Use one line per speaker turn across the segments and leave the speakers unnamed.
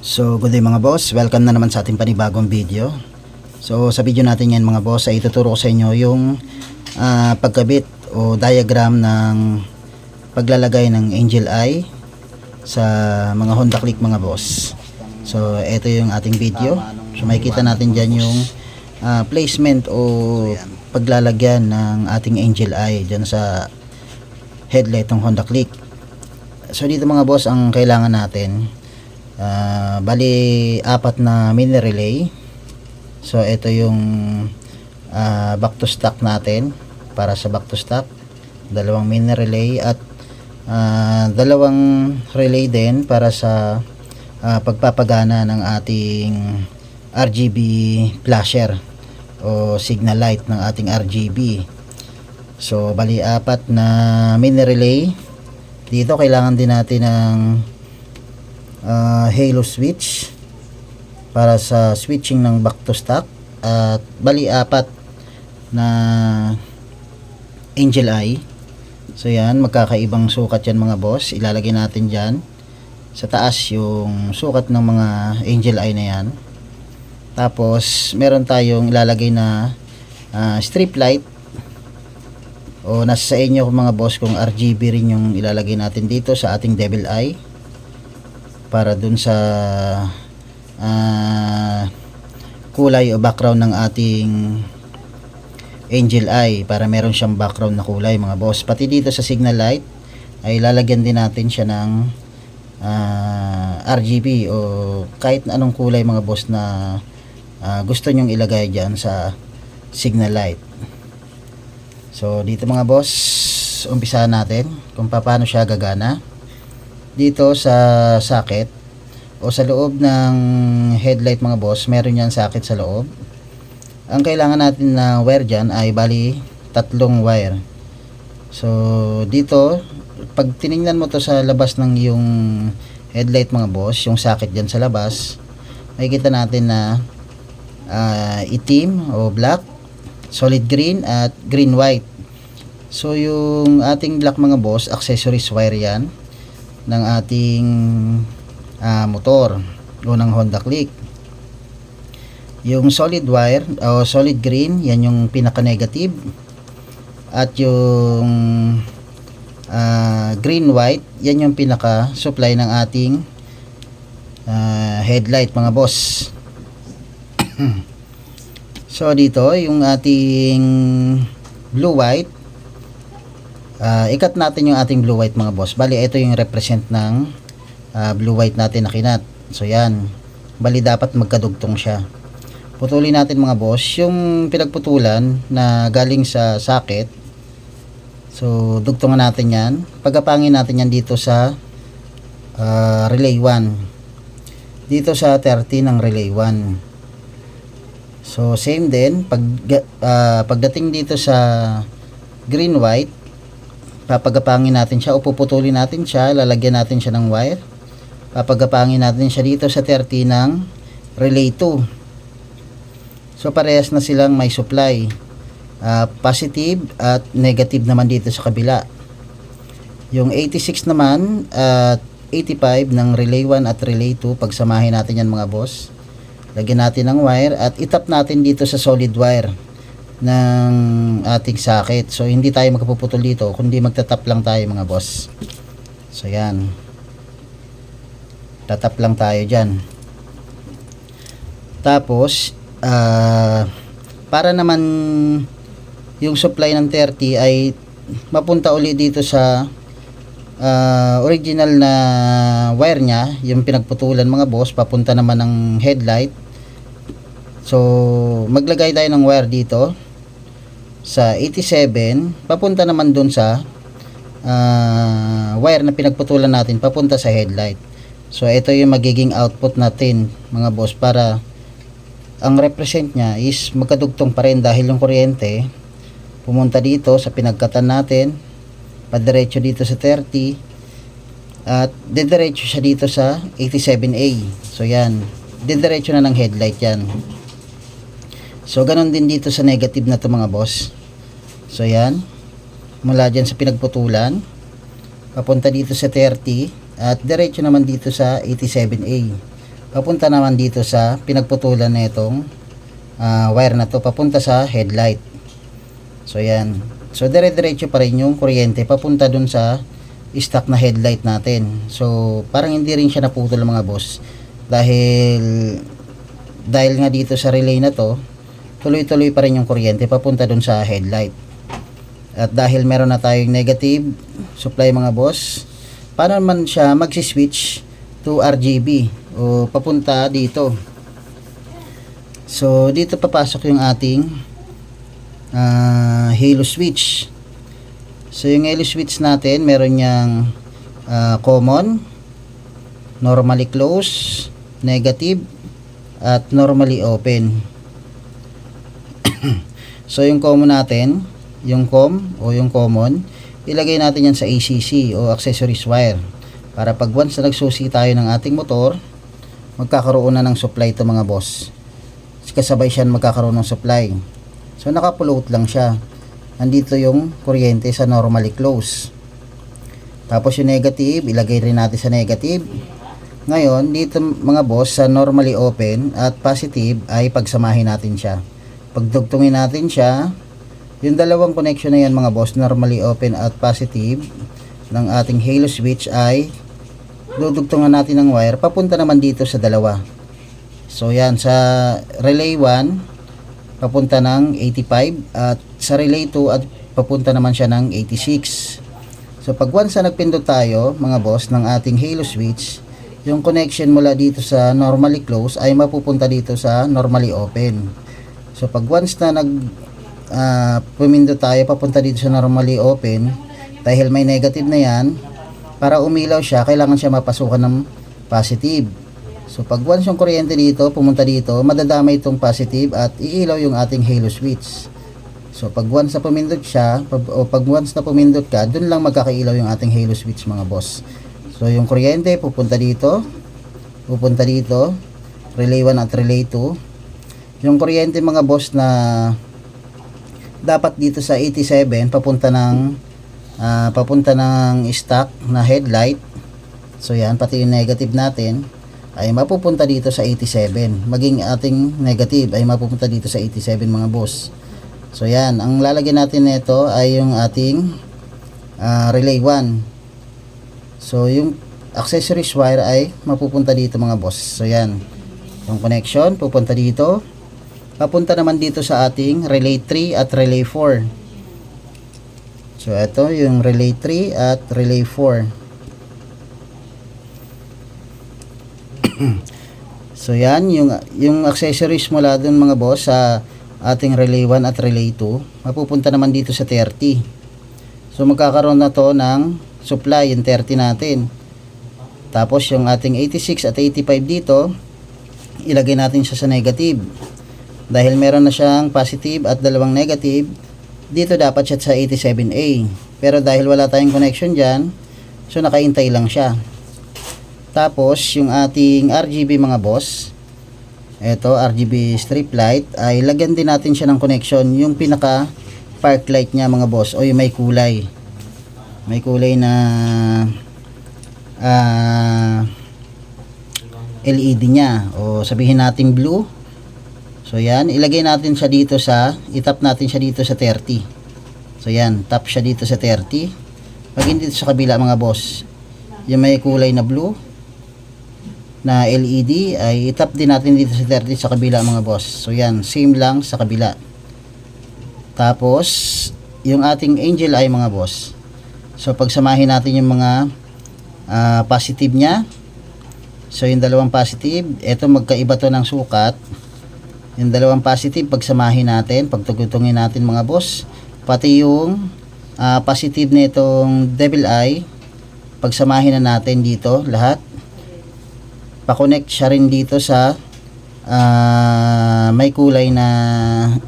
So good day mga boss, welcome na naman sa ating panibagong video. So sa video natin yan mga boss ay ituturo ko sa inyo yung ah, pagkabit o diagram ng paglalagay ng angel eye sa mga Honda Click mga boss. So ito yung ating video. So makikita natin dyan yung ah, placement o paglalagyan ng ating angel eye dyan sa headlight ng Honda Click. So dito mga boss ang kailangan natin Ah, bali apat na mini relay. So ito yung ah, back to stock natin para sa back to stock. Dalawang mini relay at ah, dalawang relay din para sa ah, pagpapagana ng ating RGB flasher o signal light ng ating RGB. So bali apat na mini relay. Dito kailangan din natin ng uh, halo switch para sa switching ng back to stock at bali apat na angel eye. So yan magkakaibang sukat yan mga boss. Ilalagay natin dyan. Sa taas yung sukat ng mga angel eye na yan. Tapos meron tayong ilalagay na ah, strip light. O nasa sa inyo mga boss kung RGB rin yung ilalagay natin dito sa ating devil eye para dun sa ah, kulay o background ng ating angel eye para meron siyang background na kulay mga boss. Pati dito sa signal light ay lalagyan din natin siya ng ah, RGB o kahit anong kulay mga boss na ah, gusto nyong ilagay dyan sa signal light. So dito mga boss umpisahan natin kung paano siya gagana dito sa socket o sa loob ng headlight mga boss meron yan socket sa loob. Ang kailangan natin na wire dyan ay bali tatlong wire. So dito pag tiningnan mo to sa labas ng yung headlight mga boss yung socket dyan sa labas makikita natin na ah, itim o black solid green at green white. So yung ating black mga boss accessories wire yan ng ating ah, motor o ng Honda Click. Yung solid wire o solid green, yan yung pinaka negative. At yung ah, green white, yan yung pinaka supply ng ating ah, headlight mga boss. so dito, yung ating blue white Ah, ikat natin yung ating blue white mga boss. Bali, ito yung represent ng ah, blue white natin na kinat. So, yan. Bali, dapat magkadugtong siya. Putulin natin mga boss. Yung pinagputulan na galing sa socket. So, dugtungan natin yan. Pagkapangin natin yan dito sa ah, relay 1. Dito sa 30 ng relay 1. So, same din. Pag, ah, pagdating dito sa green white, papagapangin natin siya o puputulin natin siya, lalagyan natin siya ng wire. Papagapangin natin siya dito sa 30 ng relay 2. So parehas na silang may supply. Ah, positive at negative naman dito sa kabila. Yung 86 naman at 85 ng relay 1 at relay 2, pagsamahin natin yan mga boss. Lagyan natin ng wire at itap natin dito sa solid wire ng ating socket. So, hindi tayo magpuputol dito, kundi magtatap lang tayo mga boss. So, yan. Tatap lang tayo dyan. Tapos, ah, para naman yung supply ng 30 ay mapunta uli dito sa ah, original na wire niya, yung pinagputulan mga boss, papunta naman ng headlight. So, maglagay tayo ng wire dito sa 87 papunta naman dun sa ah, wire na pinagputulan natin papunta sa headlight. So ito yung magiging output natin mga boss para ang represent nya is magkadugtong pa rin dahil yung kuryente pumunta dito sa pinagkatan natin padiretso dito sa 30 at didiretso siya dito sa 87A so yan. Didiretso na ng headlight yan So, ganun din dito sa negative na to mga boss. So, yan. Mula dyan sa pinagputulan. Papunta dito sa 30. At diretso naman dito sa 87A. papunta naman dito sa pinagputulan na itong ah, wire na to papunta sa headlight so yan so dire-diretso pa rin yung kuryente papunta dun sa stock na headlight natin so parang hindi rin siya naputol mga boss dahil dahil nga dito sa relay na to tuloy-tuloy pa rin yung kuryente papunta dun sa headlight. At dahil meron na tayong negative supply mga boss paano man siya magsi-switch to RGB o papunta dito? So dito papasok yung ating ah, halo switch. So yung halo switch natin meron niyang ah, common normally close negative at normally open so yung common natin yung com o yung common ilagay natin yan sa ACC o accessories wire. Para pag once na nagsusi tayo ng ating motor magkakaroon na ng supply to mga boss. Kasabay siya magkakaroon ng supply. So nakapulot lang siya. Nandito yung kuryente sa normally close. Tapos yung negative ilagay rin natin sa negative. Ngayon dito mga boss sa normally open at positive ay pagsamahin natin siya pagdugtungin natin siya. Yung dalawang connection na yan mga boss normally open at positive ng ating halo switch ay dudugtungan natin ng wire. Papunta naman dito sa dalawa. So yan sa relay 1 papunta ng 85 at sa relay 2 at papunta naman siya ng 86 so pag once na nagpindot tayo mga boss ng ating halo switch yung connection mula dito sa normally close ay mapupunta dito sa normally open so pag once na nag ah, pumindot tayo papunta dito sa normally open dahil may negative na yan para umilaw siya kailangan siya mapasukan ng positive. So pag once yung kuryente dito pumunta dito madadamay itong positive at iilaw yung ating halo switch. So pag once na pumindot siya pag, o pag once na pumindot ka dun lang magkakailaw yung ating halo switch mga boss. So yung kuryente pupunta dito pupunta dito relay 1 at relay 2 yung kuryente mga boss na dapat dito sa 87 papunta ng ah, papunta ng stock na headlight. So yan pati yung negative natin ay mapupunta dito sa 87 maging ating negative ay mapupunta dito sa 87 mga boss. So yan ang lalagyan natin nito ay yung ating ah, relay 1 so yung accessories wire ay mapupunta dito mga boss. So yan yung connection pupunta dito papunta naman dito sa ating relay 3 at relay 4 so ito yung relay 3 at relay 4 so yan yung, yung accessories mula dun mga boss sa ating relay 1 at relay 2 mapupunta naman dito sa 30 so magkakaroon na to ng supply yung 30 natin. Tapos yung ating 86 at 85 dito ilagay natin siya sa negative dahil meron na siyang positive at dalawang negative dito dapat siya sa 87A pero dahil wala tayong connection dyan so nakaintay lang siya. Tapos yung ating RGB mga boss eto RGB strip light ay lagyan din natin siya ng connection yung pinaka park light niya mga boss o yung may kulay. May kulay na ah LED niya. O sabihin nating blue So yan, ilagay natin siya dito sa, itap natin siya dito sa 30. So yan, tap siya dito sa 30. Pag hindi sa kabila mga boss, yung may kulay na blue na LED ay itap din natin dito sa 30 sa kabila mga boss. So yan, same lang sa kabila. Tapos, yung ating angel eye mga boss. So pagsamahin natin yung mga ah, positive niya. So yung dalawang positive, ito magkaiba to ng sukat yung dalawang positive pagsamahin natin pagtugtungin natin mga boss. Pati yung ah, positive nitong devil eye pagsamahin na natin dito lahat. Pa-connect siya rin dito sa ah, may kulay na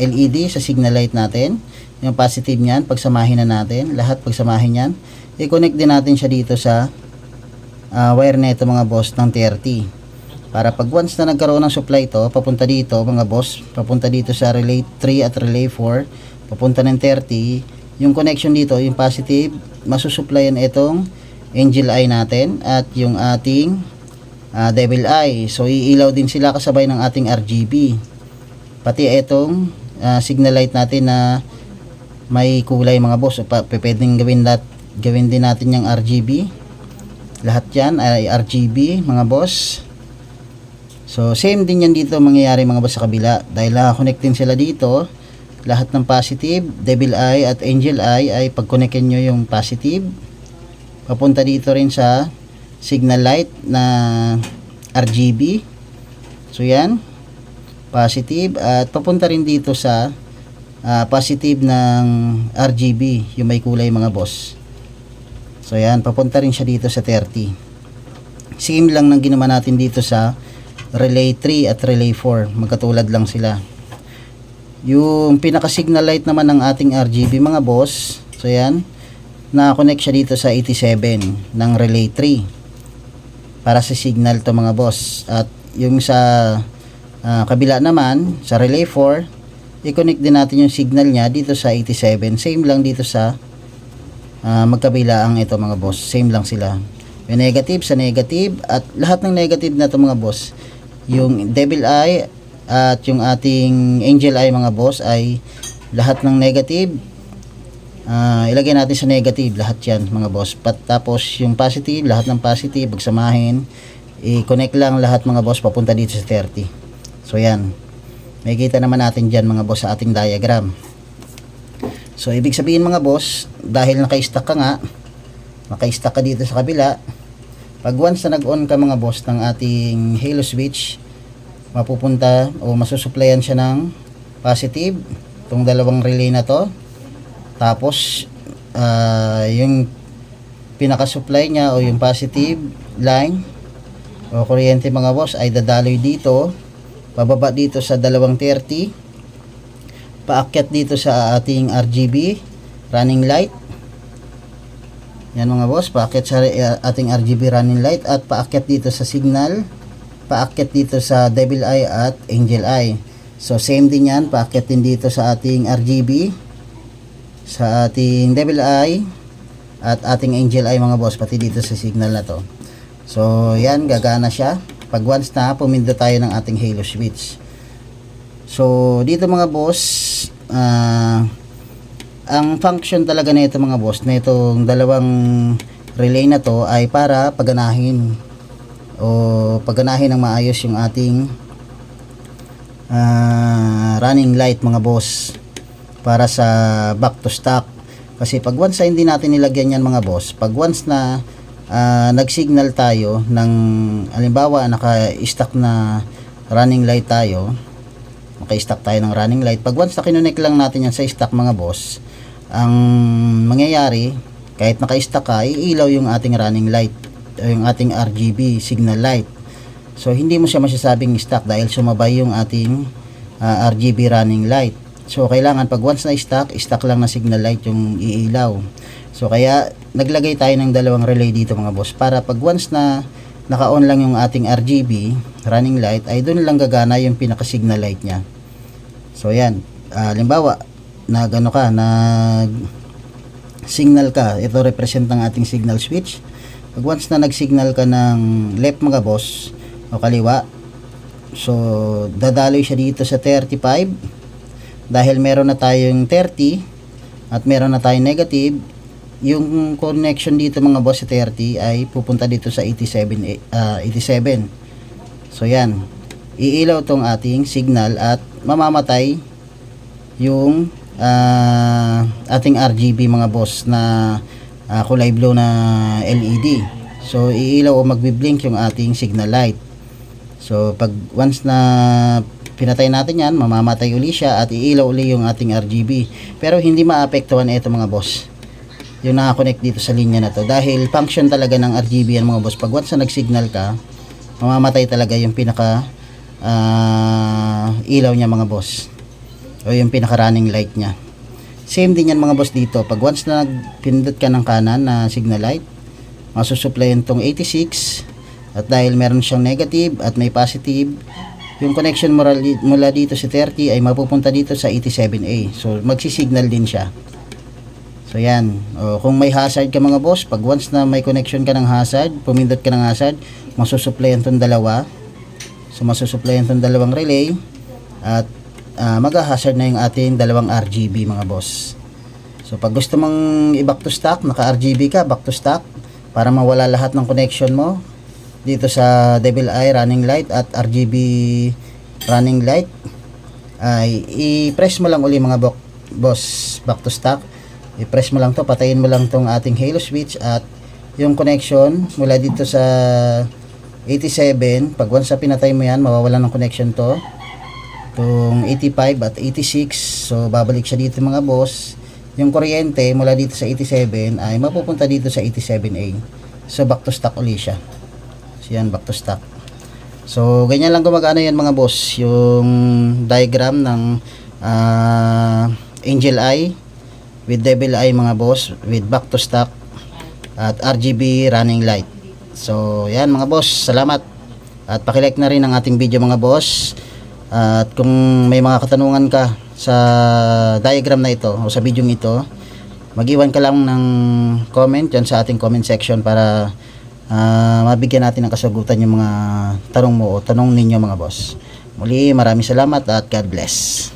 LED sa signal light natin. Yung positive niyan pagsamahin na natin. Lahat pagsamahin yan i-connect din natin siya dito sa ah, wire nito mga boss ng 30 para pag once na nagkaroon ng supply ito, papunta dito mga boss, papunta dito sa relay 3 at relay 4, papunta ng 30, yung connection dito, yung positive, masusupplyan itong angel eye natin at yung ating ah, devil eye. So iilaw din sila kasabay ng ating RGB. Pati itong ah, signal light natin na may kulay mga boss. Pa, p- pwedeng gawin, dat, gawin din natin yung RGB. Lahat yan ay RGB mga boss. So same din yan dito mangyayari mga boss sa kabila. Dahil nakakonect din sila dito. Lahat ng positive, devil eye at angel eye ay pag-connectin nyo yung positive. Papunta dito rin sa signal light na RGB. So yan. Positive at papunta rin dito sa ah, positive ng RGB, yung may kulay mga boss. So yan, papunta rin siya dito sa 30. Same lang ng ginawa natin dito sa relay 3 at relay 4. Magkatulad lang sila. Yung pinaka-signal light naman ng ating RGB mga boss. So yan, na-connect siya dito sa 87 ng relay 3 para sa signal to mga boss. At yung sa ah, kabila naman, sa relay 4, i-connect din natin yung signal niya dito sa 87. Same lang dito sa ah, magkabilaang ito mga boss. Same lang sila. Yung negative sa negative at lahat ng negative na to mga boss. Yung devil eye at yung ating angel eye mga boss ay lahat ng negative Ah, ilagay natin sa negative lahat yan mga boss. Pat, tapos yung positive, lahat ng positive, pagsamahin, i-connect lang lahat mga boss papunta dito sa 30. So yan. May kita naman natin dyan mga boss sa ating diagram. So ibig sabihin mga boss, dahil naka-stack ka nga, naka-stack ka dito sa kabila, pag once na nag-on ka mga boss ng ating halo switch, mapupunta o masusuplayan siya ng positive, itong dalawang relay na to, tapos, ah, yung pinaka-supply niya o yung positive line o kuryente mga boss ay dadaloy dito, pababa dito sa dalawang 30, paakyat dito sa ating RGB running light. Yan mga boss, paakyat sa uh, ating RGB running light at paakyat dito sa signal, paakyat dito sa devil eye at angel eye. So same din yan, paakyat din dito sa ating RGB sa ating devil eye at ating angel eye mga boss pati dito sa signal na to. So yan gagana siya. Pag once na pumindot tayo ng ating halo switch. So dito mga boss ah, ang function talaga nito mga boss na itong dalawang relay na to ay para paganahin o paganahin ng maayos yung ating ah, running light mga boss para sa back to stock. Kasi pag once na hindi natin nilagyan yan mga boss, pag once na ah, nag-signal tayo ng halimbawa naka-stack na running light tayo, naka-stack tayo ng running light, pag once na kinonek lang natin yan sa stock mga boss, ang mangyayari, kahit naka-stack ka, iilaw yung ating running light, o yung ating RGB signal light. So hindi mo siya masasabing stock dahil sumabay yung ating ah, RGB running light. So, kailangan pag once na stock, stock lang na signal light yung iilaw. So, kaya naglagay tayo ng dalawang relay dito mga boss para pag once na naka-on lang yung ating RGB running light, ay doon lang gagana yung pinaka-signal light niya. So, yan. Ah, halimbawa, nag ano ka, nag signal ka, ito represent ng ating signal switch. Pag once na nag-signal ka ng left mga boss, o kaliwa, so dadaloy siya dito sa 35 dahil meron na tayong 30 at meron na tayong negative yung connection dito mga boss sa 30 ay pupunta dito sa 87 eh, ah, 87 so yan. Iilaw tong ating signal at mamamatay yung ah, ating RGB mga boss na ah, kulay blue na LED so iilaw o magbi-blink yung ating signal light so pag once na pinatay natin yan, mamamatay uli siya at iilaw uli yung ating RGB. Pero hindi maapektuhan ito mga boss. Yung nakakonect dito sa linya na to. Dahil function talaga ng RGB yan mga boss. Pag once na nag-signal ka, mamamatay talaga yung pinaka ah, ilaw niya mga boss. O yung pinaka running light niya. Same din yan mga boss dito. Pag once na nagpindot ka ng kanan na signal light, masusuplayan tong 86 at dahil meron siyang negative at may positive, yung connection mula, mula dito sa 30 ay mapupunta dito sa 87A. So, magsisignal din siya. So yan. O, kung may hazard ka mga boss, pag once na may connection ka ng hazard, pumindot ka ng hazard, masusuplayan tong dalawa. So masusuplayan tong dalawang relay at uh, mag-hazard na yung ating dalawang RGB mga boss. So pag gusto mong i-back to stock, naka-RGB ka, back to stock para mawala lahat ng connection mo dito sa Devil Eye running light at RGB running light ay i-press mo lang uli mga bok, boss back to stock i-press mo lang to patayin mo lang tong ating halo switch at yung connection mula dito sa 87 pag once na pinatay mo yan mawawala ng connection to itong 85 at 86 so babalik siya dito mga boss. Yung kuryente mula dito sa 87 ay mapupunta dito sa 87A so back to stock uli siya. So yan back to stock. So ganyan lang gumagana yan mga boss yung diagram ng ah, angel eye with devil eye mga boss with back to stock at RGB running light. So yan mga boss salamat. At pakilike na rin ang ating video mga boss at kung may mga katanungan ka sa diagram na ito o sa video ito, mag-iwan ka lang ng comment dyan sa ating comment section para ah, mabigyan natin ng kasagutan yung mga tanong mo o tanong ninyo mga boss. Muli, maraming salamat at God bless.